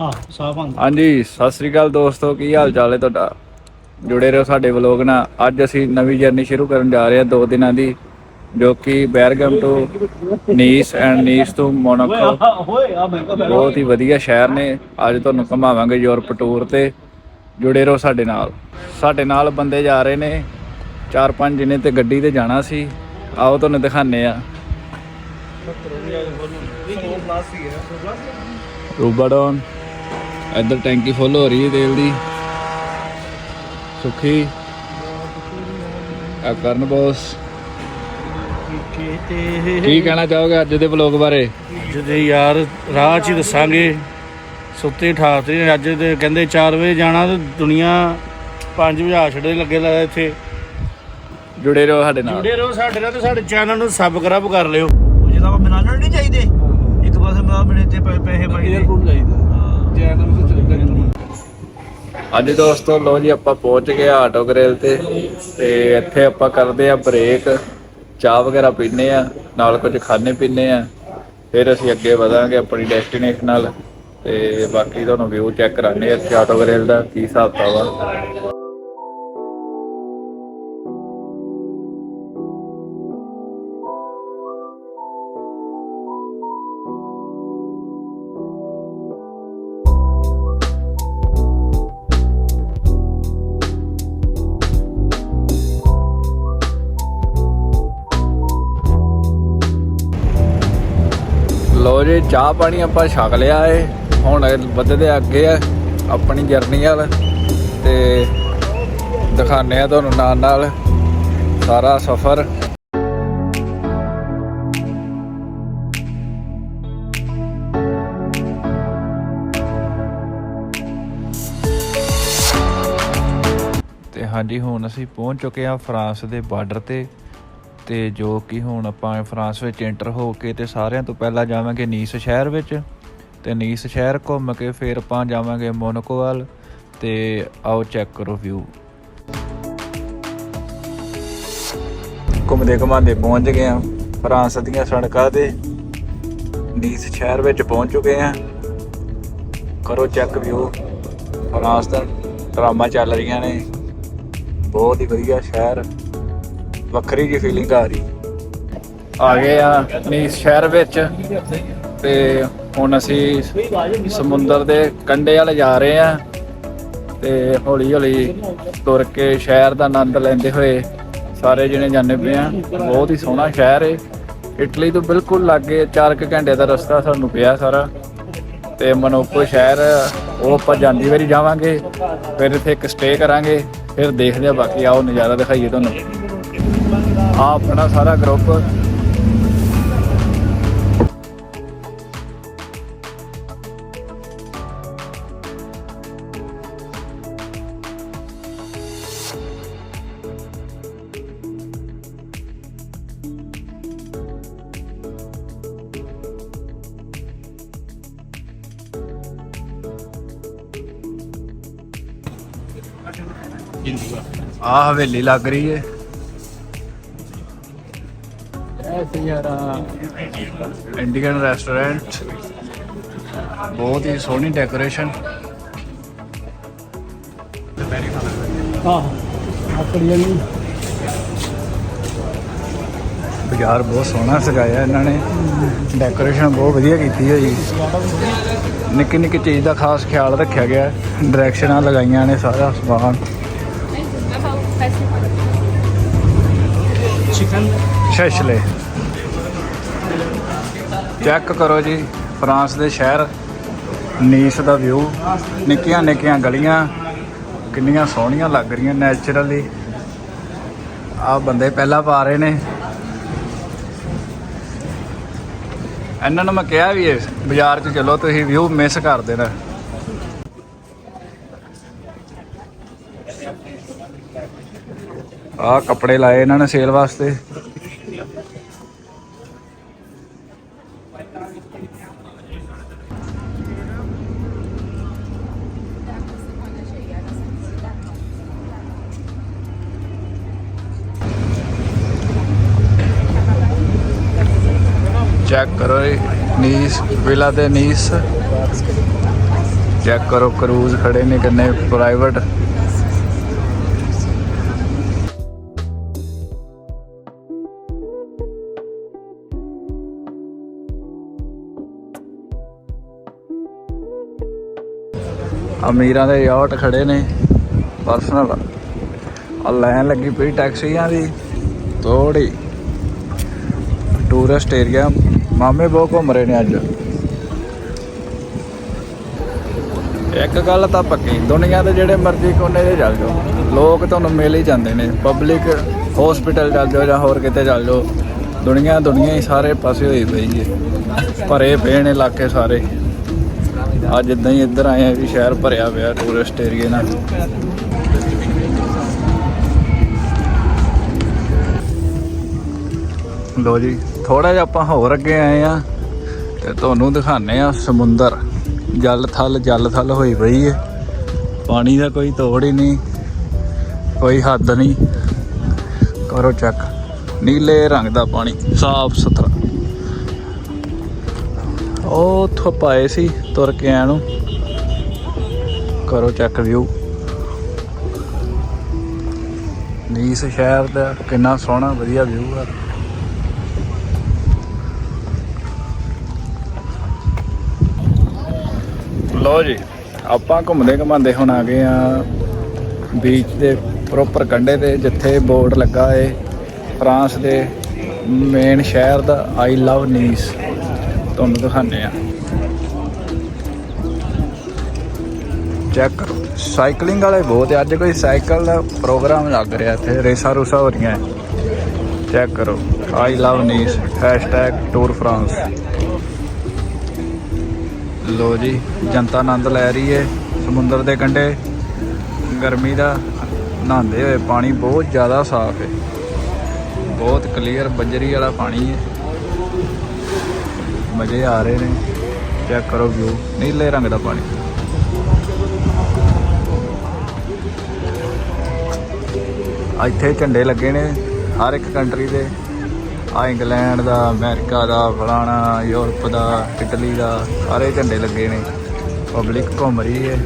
ਹਾਂ ਹਾਂਜੀ ਸਤਿ ਸ੍ਰੀ ਅਕਾਲ ਦੋਸਤੋ ਕੀ ਹਾਲ ਚਾਲ ਹੈ ਤੁਹਾਡਾ? ਜੁੜੇ ਰਹੋ ਸਾਡੇ ਵਲੋਗ ਨਾਲ। ਅੱਜ ਅਸੀਂ ਨਵੀਂ ਜਰਨੀ ਸ਼ੁਰੂ ਕਰਨ ਜਾ ਰਹੇ ਹਾਂ ਦੋ ਦਿਨਾਂ ਦੀ ਜੋ ਕਿ ਬੈਰਗਮ ਤੋਂ ਨੀਸ ਐਂਡ ਨੀਸ ਤੋਂ ਮੋਨਾਕੋ। ਬਹੁਤ ਹੀ ਵਧੀਆ ਸ਼ਹਿਰ ਨੇ। ਅੱਜ ਤੁਹਾਨੂੰ ਘੁਮਾਵਾਂਗੇ ਯੂਰਪ ਟੂਰ ਤੇ। ਜੁੜੇ ਰਹੋ ਸਾਡੇ ਨਾਲ। ਸਾਡੇ ਨਾਲ ਬੰਦੇ ਜਾ ਰਹੇ ਨੇ। ਚਾਰ ਪੰਜ ਜਿਹਨੇ ਤੇ ਗੱਡੀ ਤੇ ਜਾਣਾ ਸੀ। ਆਓ ਤੁਹਾਨੂੰ ਦਿਖਾਣੇ ਆ ਰੂਬਾਡੋਨ ਇੱਧਰ ਟੈਂਕੀ ਫੁੱਲ ਹੋ ਰਹੀ ਹੈ ਤੇਲ ਦੀ। ਸੁਖੀ। ਆ ਕਰਨ ਬੋਸ। ਕੀ ਕਹਿਣਾ ਚਾਹੋਗੇ ਅੱਜ ਦੇ ਵਲੋਗ ਬਾਰੇ? ਜਦੇ ਯਾਰ ਰਾਹ 'ਚ ਹੀ ਦੱਸਾਂਗੇ। ਸੁੱਤੇ ਠਾਤੇ ਅੱਜ ਤੇ ਕਹਿੰਦੇ 4 ਵਜੇ ਜਾਣਾ ਤੇ ਦੁਨੀਆ 5 ਵਜੇ ਆ ਛੜੇ ਲੱਗੇ ਲਾ ਇੱਥੇ। ਜੁੜੇ ਰਹੋ ਸਾਡੇ ਨਾਲ। ਜੁੜੇ ਰਹੋ ਸਾਡੇ ਨਾਲ ਤੇ ਸਾਡੇ ਚੈਨਲ ਨੂੰ ਸਬਸਕ੍ਰਾਈਬ ਕਰ ਲਿਓ। ਜਿਹਦਾ ਬਣਾਉਣ ਨਹੀਂ ਚਾਹੀਦੇ। ਇੱਕ ਪਾਸੇ ਮੈਂ ਆਪਣੇ ਤੇ ਪੈਸੇ ਪਾਈ ਏਅਰਪੋਰਟ ਚਾਹੀਦਾ ਚੈਨਲ ਤੇ ਚੱਲਦਾ ਅੱਜ ਦੋਸਤੋ ਲੋ ਜੀ, ਆਪਾਂ ਪਹੁੰਚ ਗਏ ਆਟੋ ਗਰੇਲ ਤੇ ਤੇ ਇੱਥੇ ਆਪਾਂ ਕਰਦੇ ਆ ਬ੍ਰੇਕ ਚਾਹ ਵਗੈਰਾ ਪੀਨੇ ਆ ਨਾਲ ਕੁਝ ਖਾਣੇ ਪੀਨੇ ਆ ਫਿਰ ਅਸੀਂ ਅੱਗੇ ਵਧਾਂਗੇ ਆਪਣੀ ਡੈਸਟੀਨੇਸ਼ਨ ਨਾਲ ਤੇ ਬਾਕੀ ਤੁਹਾਨੂੰ ਵਿਊ ਚੈੱਕ ਕਰਾਣੇ ਆ ਇੱਥੇ ਆਟੋ ਗਰੇਲ ਦਾ, ਕੀ ਹਿਸਾਬ ਵਾ ਲੋ ਜੀ, ਚਾਹ ਪਾਣੀ ਆਪਾਂ ਛਕ ਲਿਆ ਏ। ਹੁਣ ਵੱਧਦੇ ਅੱਗੇ ਆ, ਆਪਣੀ ਜਰਨੀ ਵੱਲ। ਤੇ ਦਿਖਾਣੇ ਆ ਤੁਹਾਨੂੰ ਨਾਲ ਨਾਲ ਸਾਰਾ ਸਫ਼ਰ। ਤੇ ਹਾਂਜੀ, ਹੁਣ ਅਸੀਂ ਪਹੁੰਚ ਚੁੱਕੇ ਹਾਂ ਫਰਾਂਸ ਦੇ ਬਾਰਡਰ ਤੇ। ਤੇ ਜੋ ਕਿ ਹੁਣ ਆਪਾਂ ਫਰਾਂਸ ਵਿੱਚ ਇੰਟਰ ਹੋ ਕੇ ਤੇ ਸਾਰਿਆਂ ਤੋਂ ਪਹਿਲਾਂ ਜਾਵਾਂਗੇ ਨੀਸ ਸ਼ਹਿਰ ਵਿੱਚ। ਤੇ ਨੀਸ ਸ਼ਹਿਰ ਘੁੰਮ ਕੇ ਫਿਰ ਆਪਾਂ ਜਾਵਾਂਗੇ ਮੋਨਕੋ ਵੱਲ ਤੇ ਆਓ ਚੈੱਕ ਕਰੋ ਵਿਊ ਘੁੰਮਦੇ ਘੁੰਮਾਉਂਦੇ ਪਹੁੰਚ ਗਏ ਆ ਫਰਾਂਸ ਦੀਆਂ ਸੜਕਾਂ ਤੇ ਨੀਸ ਸ਼ਹਿਰ ਵਿੱਚ ਪਹੁੰਚ ਚੁੱਕੇ ਆ ਕਰੋ ਚੈੱਕ ਵਿਊ ਫਰਾਂਸ ਦਾ ਡਰਾਮਾ ਚੱਲ ਰਹੀਆਂ ਨੇ। ਬਹੁਤ ਹੀ ਵਧੀਆ ਸ਼ਹਿਰ। ਵੱਖਰੀ ਜੀ ਫੀਲਿੰਗ ਆ ਰਹੀ। ਆ ਗਏ ਆ ਨੀਸ ਸ਼ਹਿਰ ਵਿੱਚ ਤੇ ਹੁਣ ਅਸੀਂ ਸਮੁੰਦਰ ਦੇ ਕੰਢੇ ਵਾਲੇ ਜਾ ਰਹੇ ਆ ਤੇ ਹੌਲੀ ਹੌਲੀ ਤੁਰ ਕੇ ਸ਼ਹਿਰ ਦਾ ਆਨੰਦ ਲੈਂਦੇ ਹੋਏ ਸਾਰੇ ਜਣੇ ਜਾਂਦੇ ਪਏ ਆ। ਬਹੁਤ ਹੀ ਸੋਹਣਾ ਸ਼ਹਿਰ ਏ। ਇਟਲੀ ਤੋਂ ਬਿਲਕੁਲ ਲਾਗੇ 4 ਘੰਟੇ ਦਾ ਰਸਤਾ ਸਾਨੂੰ ਪਿਆ ਸਾਰਾ। ਤੇ ਮਨੋਕੋ ਸ਼ਹਿਰ, ਉਹ ਆਪਾਂ ਜਾਂਦੀ ਵਾਰੀ ਜਾਵਾਂਗੇ, ਫਿਰ ਇੱਥੇ ਇੱਕ ਸਟੇ ਕਰਾਂਗੇ, ਫਿਰ ਦੇਖਦੇ ਆ ਬਾਕੀ ਆਓ ਨਜ਼ਾਰਾ ਦਿਖਾਈਏ ਤੁਹਾਨੂੰ। ਆ ਆਪਣਾ ਸਾਰਾ ਗਰੁੱਪ ਆ ਹਵੇਲੀ ਲੱਗ ਰਹੀ ਏ। ਯਾਰਾ ਇੰਡੀਅਨ ਰੈਸਟੋਰੈਂਟ ਬਹੁਤ ਹੀ ਸੋਹਣੀ ਡੈਕੋਰੇਸ਼ਨ ਹਾਂ ਬਾਜ਼ਾਰ ਬਹੁਤ ਸੋਹਣਾ ਸਜਾਇਆ ਇਹਨਾਂ ਨੇ। ਡੈਕੋਰੇਸ਼ਨ ਬਹੁਤ ਵਧੀਆ ਕੀਤੀ ਹੋਈ ਨਿੱਕੀ ਨਿੱਕੀ ਚੀਜ਼ ਦਾ ਖਾਸ ਖਿਆਲ ਰੱਖਿਆ ਗਿਆ ਡਾਇਰੈਕਸ਼ਨਾਂ ਲਗਾਈਆਂ ਨੇ ਸਾਰਾ ਸਮਾਨ। ਚਿਕਨ ਸ਼ੈਸ਼ਲੇ ਚੈੱਕ ਕਰੋ ਜੀ, ਫਰਾਂਸ ਦੇ ਸ਼ਹਿਰ, ਨੀਸ ਦਾ ਵਿਊ ਨਿੱਕੀਆਂ ਨਿੱਕੀਆਂ ਗਲੀਆਂ, ਕਿੰਨੀਆਂ ਸੋਹਣੀਆਂ ਲੱਗ ਰਹੀਆਂ ਨੈਚੁਰਲੀ ਆ ਬੰਦੇ ਪਹਿਲਾਂ ਪਾ ਰਹੇ ਨੇ। ਇਹਨਾਂ ਨੂੰ ਮੈਂ ਕਿਹਾ ਵੀ ਇਹ ਬਾਜ਼ਾਰ 'ਚ ਚਲੋ, ਤੁਸੀਂ ਵਿਊ ਮਿਸ ਕਰ ਦੇਣਾ। ਆ ਕੱਪੜੇ ਲਾਏ ਇਹਨਾਂ ਨੇ ਸੇਲ ਵਾਸਤੇ। ਚੈੱਕ ਕਰੋ ਨੀਸ, ਵਿਲਾ ਦੇ ਨੀਸ। ਚੈੱਕ ਕਰੋ, ਕਰੂਜ਼ ਖੜੇ ਨੇ ਕਿੰਨੇ ਪ੍ਰਾਈਵੇਟ ਅਮੀਰਾਂ ਦੇ ਯਾਟ ਖੜੇ ਨੇ ਪਰਸਨਲ ਆ ਲਾਈਨ ਲੱਗੀ ਪਈ ਟੈਕਸੀਆਂ ਦੀ ਥੋੜੀ ਟੂਰਿਸਟ ਏਰੀਆ ਮਾਮੇ ਬਹੁਤ ਘੁੰਮ ਰਹੇ ਨੇ ਅੱਜ। ਇੱਕ ਗੱਲ ਤਾਂ ਪੱਕੀ ਦੁਨੀਆ ਦੇ ਜਿਹੜੇ ਮਰਜ਼ੀ ਕੋਨੇ 'ਤੇ ਚੱਲ ਜਾਓ। ਲੋਕ ਤੁਹਾਨੂੰ ਮਿਲ ਹੀ ਜਾਂਦੇ ਨੇ ਪਬਲਿਕ ਹਸਪੀਟਲ ਚੱਲ ਜਾਓ ਜਾਂ ਹੋਰ ਕਿਤੇ ਚੱਲ ਜਾਓ। ਦੁਨੀਆ ਦੁਨੀਆ ਹੀ ਸਾਰੇ ਪਾਸੇ ਹੋਈ ਪਈ ਹੈ ਭਰੇ ਪਏ ਨੇ ਇਲਾਕੇ ਸਾਰੇ। ਅੱਜ ਜਿੱਦਾਂ ਹੀ ਇੱਧਰ ਆਏ ਆ ਵੀ ਸ਼ਹਿਰ ਭਰਿਆ ਪਿਆ ਟੂਰਿਸਟ ਏਰੀਏ ਨਾਲ। ਲੋ ਜੀ ਥੋੜਾ ਜਿਹਾ ਆਪਾਂ ਹੋਰ ਅੱਗੇ ਆਏ ਆ ਤੇ ਤੁਹਾਨੂੰ ਦਿਖਾਣੇ ਆ ਸਮੁੰਦਰ। ਜਲ ਥਲ ਜਲ ਥਲ ਹੋਈ ਪਈ ਹੈ ਪਾਣੀ ਦਾ ਕੋਈ ਤੋੜ ਹੀ ਨਹੀਂ, ਕੋਈ ਹੱਦ ਨਹੀਂ। ਕਰੋ ਚੈੱਕ ਨੀਲੇ ਰੰਗ ਦਾ ਪਾਣੀ, ਸਾਫ਼ ਸੁਥਰਾ। ਉਹ ਉੱਥੋਂ ਪਾਏ ਸੀ ਤੁਰ ਕੇ ਆਇਆ ਨੂੰ। ਕਰੋ ਚੈੱਕ ਵਿਊ ਨੀਸ ਸ਼ਹਿਰ ਦਾ ਕਿੰਨਾ ਸੋਹਣਾ, ਵਧੀਆ ਵਿਊ ਆ। ਲੋ ਜੀ, ਆਪਾਂ ਘੁੰਮਦੇ ਘੁੰਮਾਉਂਦੇ ਹੁਣ ਆ ਗਏ ਆ ਬੀਚ ਦੇ ਪ੍ਰੋਪਰ ਕੰਢੇ ਤੇ, ਜਿੱਥੇ ਬੋਰਡ ਲੱਗਾ ਏ ਫਰਾਂਸ ਦੇ ਮੇਨ ਸ਼ਹਿਰ ਦਾ ਆਈ ਲਵ ਨੀਸ ਤੁਹਾਨੂੰ ਦਿਖਾਣੇ ਆ। ਚੈੱਕ ਕਰੋ। ਸਾਈਕਲਿੰਗ ਵਾਲੇ ਬਹੁਤ ਅੱਜ ਕੋਈ ਸਾਈਕਲ ਦਾ ਪ੍ਰੋਗਰਾਮ ਲੱਗ ਰਿਹਾ ਇੱਥੇ, ਰੇਸਾਂ ਰੂਸਾਂ ਹੋ ਰਹੀਆਂ। ਚੈੱਕ ਕਰੋ। I love Nice tour France ਲੋ ਜੀ, ਜਨਤਾ ਆਨੰਦ ਲੈ ਰਹੀ ਏ ਸਮੁੰਦਰ ਦੇ ਕੰਢੇ। ਗਰਮੀ ਦਾ ਨਹਾਉਂਦੇ ਹੋਏ ਪਾਣੀ ਬਹੁਤ ਜ਼ਿਆਦਾ ਸਾਫ਼ ਹੈ ਬਹੁਤ ਕਲੀਅਰ ਬੱਜਰੀ ਵਾਲਾ ਪਾਣੀ ਹੈ ਮਜ਼ੇ ਆ ਰਹੇ ਨੇ। ਚੈੱਕ ਕਰੋ ਵਿਊ ਨੀਲੇ ਰੰਗ ਦਾ ਪਾਣੀ। ਇੱਥੇ ਝੰਡੇ ਲੱਗੇ ਨੇ ਹਰ ਇੱਕ ਕੰਟਰੀ ਦੇ। ਆ ਇੰਗਲੈਂਡ ਦਾ, ਅਮਰੀਕਾ ਦਾ, ਫਲਾਣਾ ਯੂਰਪ ਦਾ, ਇਟਲੀ ਦਾ, ਸਾਰੇ ਝੰਡੇ ਲੱਗੇ ਨੇ। ਪਬਲਿਕ ਘੁੰਮ ਰਹੀ ਹੈ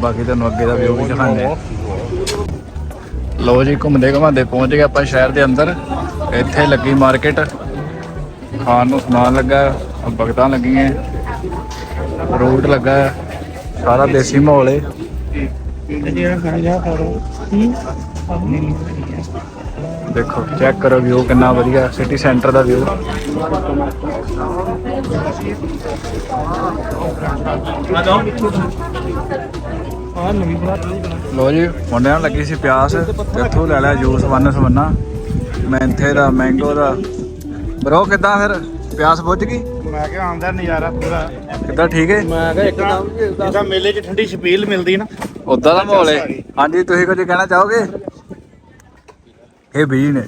ਬਾਕੀ ਤੁਹਾਨੂੰ ਅੱਗੇ ਦਾ ਵਿਊ ਵੀ ਦਿਖਾਉਂਦੇ ਹਾਂ। ਲੋ ਜੀ, ਘੁੰਮਦੇ ਘੁਮਾਉਂਦੇ ਪਹੁੰਚ ਗਏ ਆਪਾਂ ਸ਼ਹਿਰ ਦੇ ਅੰਦਰ। ਇੱਥੇ ਲੱਗੀ ਮਾਰਕੀਟ। ਖਾਣ ਨੂੰ ਸਮਾਨ ਲੱਗਾ, ਆਹ ਲੱਗੀਆਂ। ਫਰੂਟ ਲੱਗਾ, ਸਾਰਾ ਦੇਸੀ ਮਾਹੌਲ ਹੈ? ਦੇਖੋ ਚੈੱਕ ਕਰੋ ਵਿਊ ਕਿੰਨਾ ਵਧੀਆ ਸਿਟੀ ਸੈਂਟਰ ਦਾ ਵਿਊ ਲੋ ਜੀ ਮੁੰਡਿਆਂ ਨੂੰ ਲੱਗੀ ਸੀ ਪਿਆਸ ਤੇ ਇੱਥੋਂ ਲੈ ਲਿਆ ਜੂਸ ਵੰਨ ਸਵੰਨਾ। ਮੈਂਥੇ ਦਾ ਮੈਂਗੋ ਦਾ। ਬਰੋ ਕਿੱਦਾਂ ਫਿਰ? ਪਿਆਸ ਬੁੱਝ ਗਈ? ਮੈਂ ਕਿਹਾ ਆਉਂਦਾ ਨਜ਼ਾਰਾ ਪੂਰਾ। ਕਿੱਦਾਂ ਠੀਕ ਹੈ ਮੈਂ ਕਿਹਾ ਇੱਕਦਮ ਜਿੱਦਾਂ ਮੇਲੇ 'ਚ ਠੰਡੀ ਛਪੀਲ ਮਿਲਦੀ ਨਾ। ਉਦਾਂ ਦਾ ਮਾਹੌਲ ਹੈ ਹਾਂਜੀ ਤੁਸੀਂ ਕੁਝ ਕਹਿਣਾ ਚਾਹੋਗੇ? ਇਹ ਬੀਜੀ ਨੇ।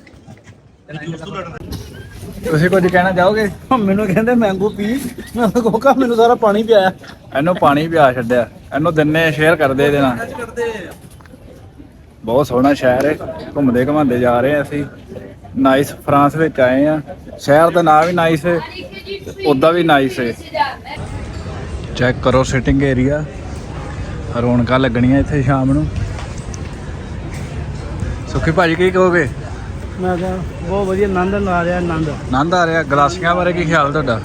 ਤੁਸੀਂ ਕੁਝ ਕਹਿਣਾ ਚਾਹੋਗੇ? ਮੈਨੂੰ ਕਹਿੰਦੇ ਮੈਂਗੋ ਪੀ। ਮੈਂ ਕੋਕਾ ਮੈਨੂੰ ਸਾਰਾ ਪਾਣੀ ਪਿਆਇਆ। ਇਹਨੂੰ ਪਾਣੀ ਪਿਆ ਛੱਡਿਆ। ਇਹਨੂੰ ਦਿਨੇ ਸ਼ੇਅਰ ਕਰਦੇ ਇਹਦੇ ਨਾਲ। ਬਹੁਤ ਸੋਹਣਾ ਸ਼ਹਿਰ ਹੈ। ਘੁੰਮਦੇ ਘਮਾਉਂਦੇ ਜਾ ਰਹੇ ਹਾਂ ਅਸੀਂ। ਨਾਈਸ ਫਰਾਂਸ ਵਿੱਚ ਆਏ ਆ ਸ਼ਹਿਰ ਦਾ ਨਾਮ ਵੀ ਨਾਈਸ ਹੈ। ਉਦਾਂ ਵੀ ਨਾਈਸ ਹੈ। ਚੈੱਕ ਕਰੋ ਸਿਟਿੰਗ ਏਰੀਆ ਰੌਣਕਾਂ ਲੱਗਣੀਆਂ ਇੱਥੇ ਸ਼ਾਮ ਨੂੰ। ਸੁਖੀ ਭਾਜੀ ਕੀ ਕਹੋਗੇ? ਮੈਂ ਕਿਹਾ ਬਹੁਤ ਵਧੀਆ ਆਨੰਦ ਆ ਰਿਹਾ ਆਨੰਦ। ਆਨੰਦ ਆ ਰਿਹਾ ਗਲਾਸੀਆਂ ਬਾਰੇ ਕੀ ਖਿਆਲ ਤੁਹਾਡਾ?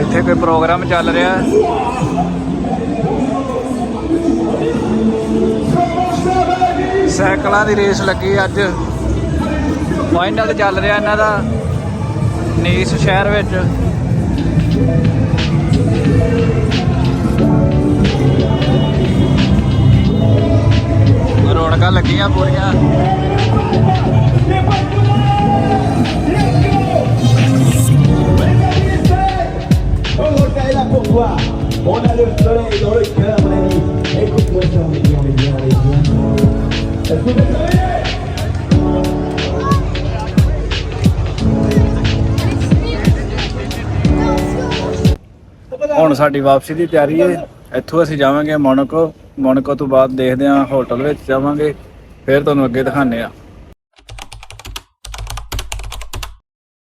ਇੱਥੇ ਕੋਈ ਪ੍ਰੋਗਰਾਮ ਚੱਲ ਰਿਹਾ। ਸਾਈਕਲਾਂ ਦੀ ਰੇਸ ਲੱਗੀ ਅੱਜ। ਫਾਈਨਲ ਚੱਲ ਰਿਹਾ ਇਹਨਾਂ ਦਾ ਨੀਸ ਸ਼ਹਿਰ ਵਿੱਚ। ਰੌਣਕਾਂ ਲੱਗੀਆਂ ਪੂਰੀਆਂ Porta la pourquoi On a le soleil dans le cœur, mon ami. Écoute-moi ça, million, million, million. Est-ce que vous êtes réveillés ਹੁਣ ਸਾਡੀ ਵਾਪਸੀ ਦੀ ਤਿਆਰੀ ਹੈ ਇੱਥੋਂ ਅਸੀਂ ਜਾਵਾਂਗੇ ਮੋਨਕੋ ਮੋਨਕੋ ਤੋਂ ਬਾਅਦ ਦੇਖਦੇ ਹਾਂ ਹੋਟਲ ਵਿੱਚ ਜਾਵਾਂਗੇ ਫਿਰ ਤੁਹਾਨੂੰ ਅੱਗੇ ਦਿਖਾਉਂਦੇ ਆ